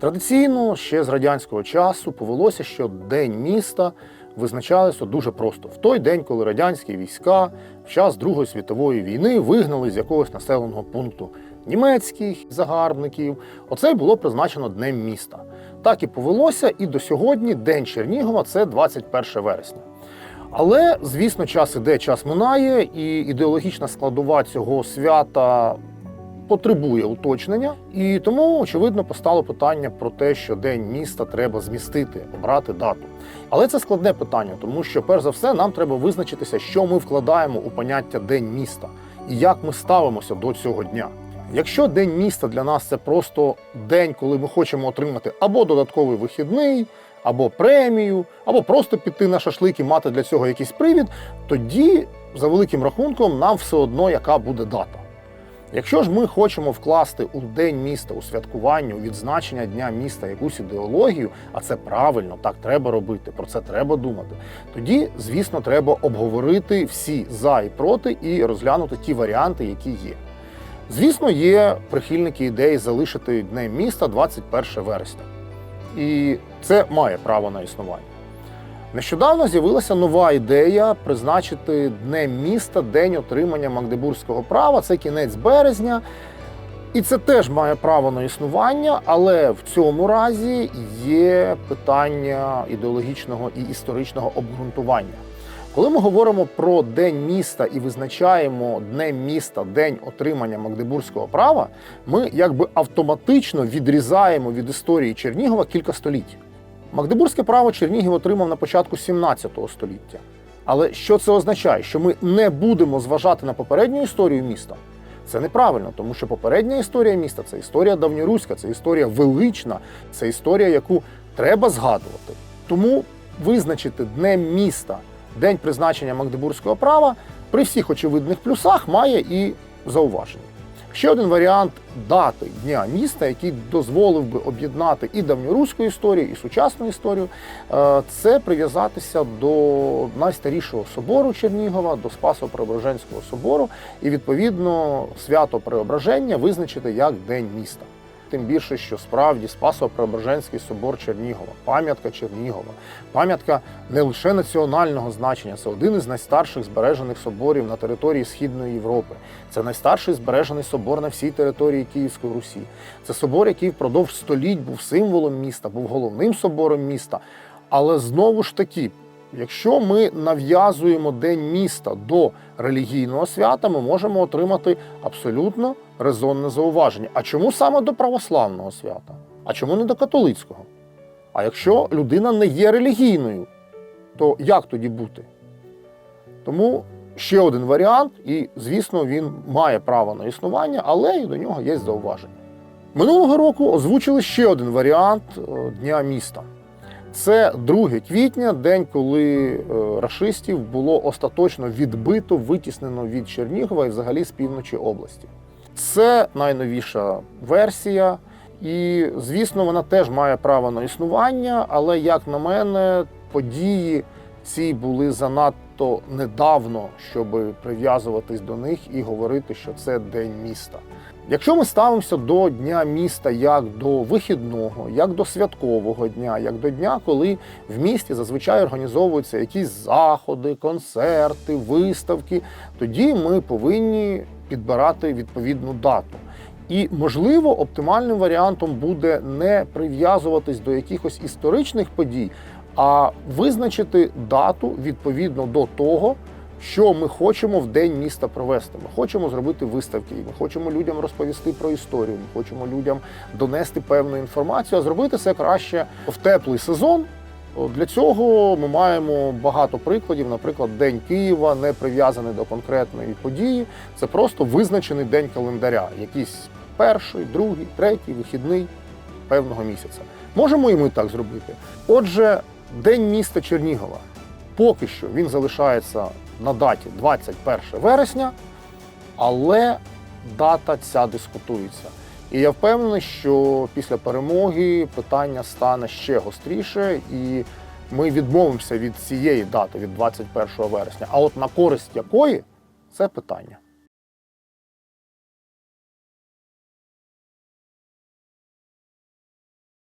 Традиційно ще з радянського часу повелося, що День міста визначалося дуже просто в той день, коли радянські війська в час Другої світової війни вигнали з якогось населеного пункту німецьких загарбників. Оце було призначено Днем міста. Так і повелося, і до сьогодні День Чернігова це 21 вересня. Але, звісно, час іде, час минає, і ідеологічна складова цього свята потребує уточнення. І тому, очевидно, постало питання про те, що День міста треба змістити, обрати дату. Але це складне питання, тому що, перш за все, нам треба визначитися, що ми вкладаємо у поняття День міста і як ми ставимося до цього дня. Якщо день міста для нас це просто день, коли ми хочемо отримати або додатковий вихідний, або премію, або просто піти на шашлик і мати для цього якийсь привід, тоді, за великим рахунком, нам все одно яка буде дата. Якщо ж ми хочемо вкласти у день міста, у святкування, у відзначення дня міста якусь ідеологію, а це правильно, так треба робити, про це треба думати. Тоді, звісно, треба обговорити всі за і проти і розглянути ті варіанти, які є. Звісно, є прихильники ідеї залишити днем міста 21 вересня. І це має право на існування. Нещодавно з'явилася нова ідея призначити Днем міста День отримання Магдебурзького права. Це кінець березня. І це теж має право на існування, але в цьому разі є питання ідеологічного і історичного обґрунтування. Коли ми говоримо про День міста і визначаємо Днем міста День отримання Магдебурзького права, ми якби автоматично відрізаємо від історії Чернігова кілька століть. Магдебурзьке право Чернігів отримав на початку 17 століття. Але що це означає? Що ми не будемо зважати на попередню історію міста? Це неправильно, тому що попередня історія міста це історія давньоруська, це історія велична, це історія, яку треба згадувати. Тому визначити Днем міста день призначення Магдебурзького права при всіх очевидних плюсах має і зауваження. Ще один варіант дати дня міста, який дозволив би об'єднати і давньоруську історію, і сучасну історію, е, це прив'язатися до найстарішого собору Чернігова, до Спасо-Преображенського собору, і відповідно свято Преображення визначити як День міста. Тим більше, що справді Спасо-Преображенський собор Чернігова, пам'ятка Чернігова, пам'ятка не лише національного значення, це один із найстарших збережених соборів на території Східної Європи. Це найстарший збережений собор на всій території Київської Русі. Це собор, який впродовж століть був символом міста, був головним собором міста. Але знову ж таки, Якщо ми нав'язуємо День міста до релігійного свята, ми можемо отримати абсолютно резонне зауваження. А чому саме до православного свята? А чому не до католицького? А якщо людина не є релігійною, то як тоді бути? Тому ще один варіант, і, звісно, він має право на існування, але і до нього є зауваження. Минулого року озвучили ще один варіант е, Дня міста. Це 2 квітня, день, коли е, рашистів було остаточно відбито, витіснено від Чернігова і взагалі з півночі області. Це найновіша версія, і, звісно, вона теж має право на існування, але, як на мене, події ці були занадто недавно, щоб прив'язуватись до них і говорити, що це день міста. Якщо ми ставимося до Дня міста як до вихідного, як до святкового дня, як до дня, коли в місті зазвичай організовуються якісь заходи, концерти, виставки, тоді ми повинні підбирати відповідну дату. І, можливо, оптимальним варіантом буде не прив'язуватись до якихось історичних подій, а визначити дату відповідно до того, що ми хочемо в день міста провести. Ми хочемо зробити виставки, ми хочемо людям розповісти про історію, ми хочемо людям донести певну інформацію, а зробити це краще в теплий сезон. Для цього ми маємо багато прикладів. Наприклад, День Києва не прив'язаний до конкретної події. Це просто визначений день календаря, якийсь перший, другий, третій, вихідний певного місяця. Можемо і ми так зробити. Отже, День міста Чернігова. Поки що він залишається на даті 21 вересня, але дата ця дискутується. І я впевнений, що після перемоги питання стане ще гостріше, і ми відмовимося від цієї дати, від 21 вересня. А от на користь якої це питання.